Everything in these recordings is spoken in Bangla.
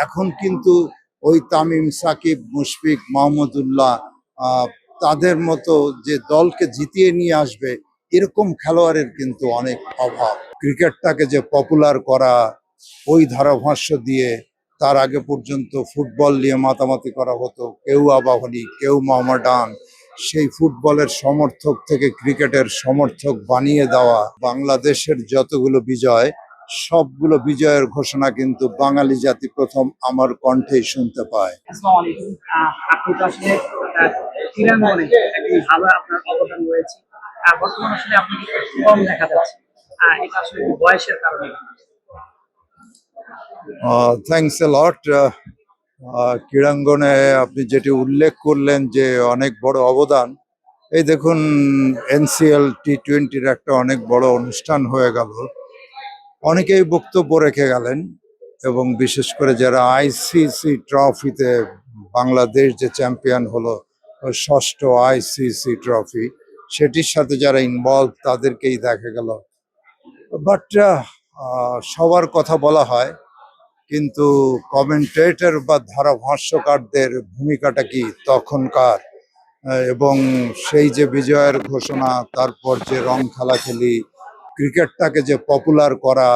এখন কিন্তু ওই তামিম সাকিব মুশফিক মাহমুদুল্লাহ আহ, তাদের মতো যে দলকে জিতিয়ে নিয়ে আসবে এরকম খেলোয়াড়ের কিন্তু অনেক অভাব। ক্রিকেটটাকে যে পপুলার করা ওই ধারাভাষ্য দিয়ে তার আগে পর্যন্ত ফুটবল নিয়ে মাতামাতি করা হতো। কেউ আবাহনী কেউ মোহামেডান সেই ফুটবলের সমর্থক থেকে ক্রিকেটের সমর্থক বানিয়ে দেওয়া বাংলাদেশের যতগুলো বিজয় সবগুলো বিজয়ের ঘোষণা কিন্তু বাঙালি জাতি প্রথম আমার কণ্ঠেই শুনতে পায়। আহ, আপনি তো আসলে আহ, ক্রীড়াঙ্গনে একটি ভালো আপনার অবদান রয়েছে। আর বর্তমানে আসলে আপনাকে কম দেখা যাচ্ছে। আহ, এটা আসলে বয়সের কারণে। থ্যাংকস এ লট ক্রীড়াঙ্গনে আপনি যেটি উল্লেখ করলেন যে অনেক বড় অবদান এই দেখুন এনসিএল টি টোয়েন্টির একটা অনেক বড় অনুষ্ঠান হয়ে গেল। অনেকেই বক্তব্য রেখে গেলেন এবং বিশেষ করে যারা আইসিসি ট্রফিতে বাংলাদেশ যে চ্যাম্পিয়ন হলো, ষষ্ঠ আইসিসি ট্রফি, সেটির সাথে যারা ইনভলভ তাদেরকেই দেখা গেল। বাট সবার কথা বলা হয়, কিন্তু কমেন্টেটর বা ধারাভাষ্যকারদের ভূমিকাটা কি তখনকার? এবং সেই যে বিজয়ের ঘোষণা, তারপর যে রং খেলাখেলি ক্রিকেটটাকে যে পপুলার করা,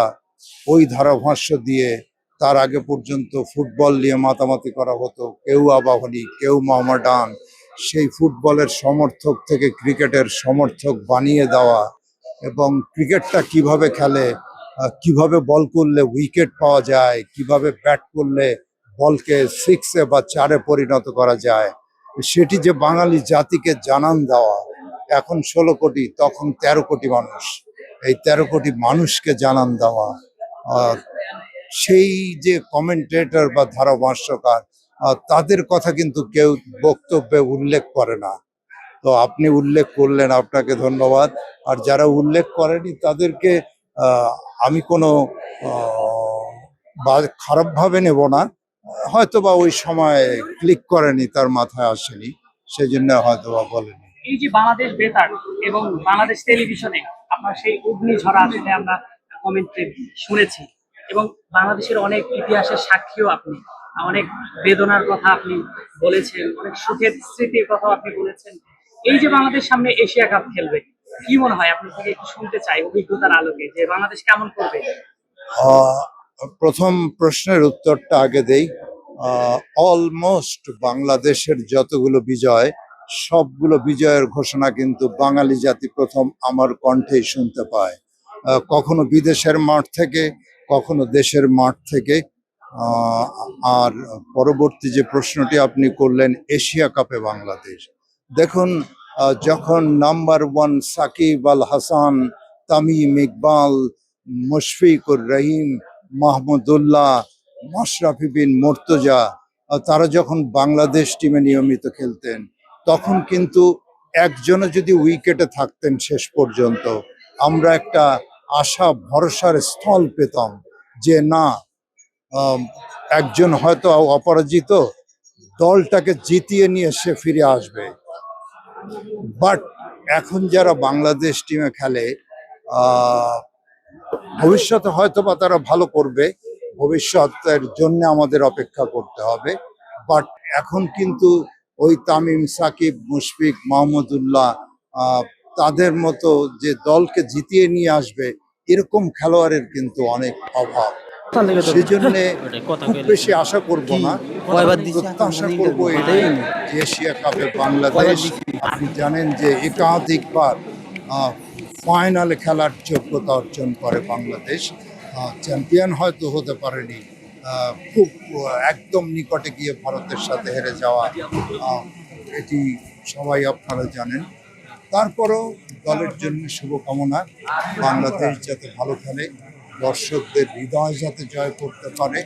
ওই ধারাভাষ্য দিয়ে তার আগে পর্যন্ত ফুটবল নিয়ে মাতামাতি করা হতো। কেউ আবাহনী কেউ মোহামেডান সেই ফুটবলের সমর্থক থেকে ক্রিকেটের সমর্থক বানিয়ে দেওয়া এবং ক্রিকেটটা কীভাবে খেলে কীভাবে বল করলে উইকেট পাওয়া যায়, কীভাবে ব্যাট করলে বলকে সিক্সে বা চারে পরিণত করা যায়, সেটি যে বাঙালি জাতিকে জানান দেওয়া, এখন ষোলো কোটি, তখন তেরো কোটি মানুষ। এই তেরো কোটি মানুষকে জানান দেওয়া আহ, সেই যে কমেন্টেটর বা ধারাভাষ্যকার তাদের কথা কিন্তু কেউ বক্তব্যে উল্লেখ করে না। তো আপনি উল্লেখ করলেন আপনাকে ধন্যবাদ। আর যারা উল্লেখ করেনি তাদেরকে আমি কোনো বা খারাপভাবে নেব না। হয়তো বা ওই সময় ক্লিক করেনি তার মাথায় আসেনি সেই জন্য হয়তো বা বলেনি। এই যে বাংলাদেশ বেতার এবং বাংলাদেশ টেলিভিশনে সেই অগ্নিঝরা আসলে আমরা কমেন্টে শুনেছি। এবং বাংলাদেশের অনেক ইতিহাসের সাক্ষীও আপনি, অনেক বেদনার কথা আপনি বলেছেন, অনেক সুখের স্মৃতির কথা আপনি বলেছেন। এই যে বাংলাদেশ সামনে এশিয়া কাপ খেলবে, কি মনে হয়? আপনি থেকে একটু শুনতে চাই অভিজ্ঞতার আলোকে যে বাংলাদেশ কেমন করবে। প্রথম প্রশ্নের উত্তরটা আগে দেই। অলমোস্ট বাংলাদেশের যতগুলো বিজয় সবগুলো বিজয়ের ঘোষণা কিন্তু বাঙালি জাতি প্রথম আমার কণ্ঠেই শুনতে পায়। কখনো বিদেশের মাঠ থেকে, কখনো দেশের মাঠ থেকে। আর পরবর্তী যে প্রশ্নটি আপনি করলেন, এশিয়া কাপে বাংলাদেশ। দেখুন যখন নাম্বার ওয়ান সাকিব আল হাসান, তামিম ইকবাল, মুশফিকুর রহিম মাহমুদুল্লাহ মাশরাফি বিন মোর্তজা তারা যখন বাংলাদেশ টিমে নিয়মিত খেলতেন তখন কিন্তু একজনও যদি উইকেটে থাকতেন শেষ পর্যন্ত, আমরা একটা আশা, ভরসার স্থল পেতাম যে না একজন হয়তো অপরাজিত, দলটাকে জিতিয়ে নিয়ে সে ফিরে আসবে। বাট এখন যারা বাংলাদেশ টিমে খেলে ভবিষ্যতে হয়তো বা তারা ভালো করবে, ভবিষ্যতের জন্য আমাদের অপেক্ষা করতে হবে। বাট এখন কিন্তু ওই তামিম, সাকিব, মুশফিক, মাহমুদুল্লাহ তাদের মতো যে দলকে জিতিয়ে নিয়ে আসবে, এরকম খেলোয়াড়ের কিন্তু অনেক অভাব। সেই খুব বেশি আশা করব না। প্রত্যাশা করব এটাই। যে এশিয়া কাপে বাংলাদেশ, আপনি জানেন যে একাধিকবার ফাইনালে খেলার যোগ্যতা অর্জন করে বাংলাদেশ। চ্যাম্পিয়ন হয়তো হতে পারেনি। খুব একদম নিকটে গিয়ে ভারতের সাথে হেরে যাওয়া এটি সবাই আপনারা জানেন। তারপরও দলের জন্য শুভকামনা। বাংলাদেশ যাতে ভালো খেলে, দর্শকদের হৃদয় যাতে জয় করতে পারে।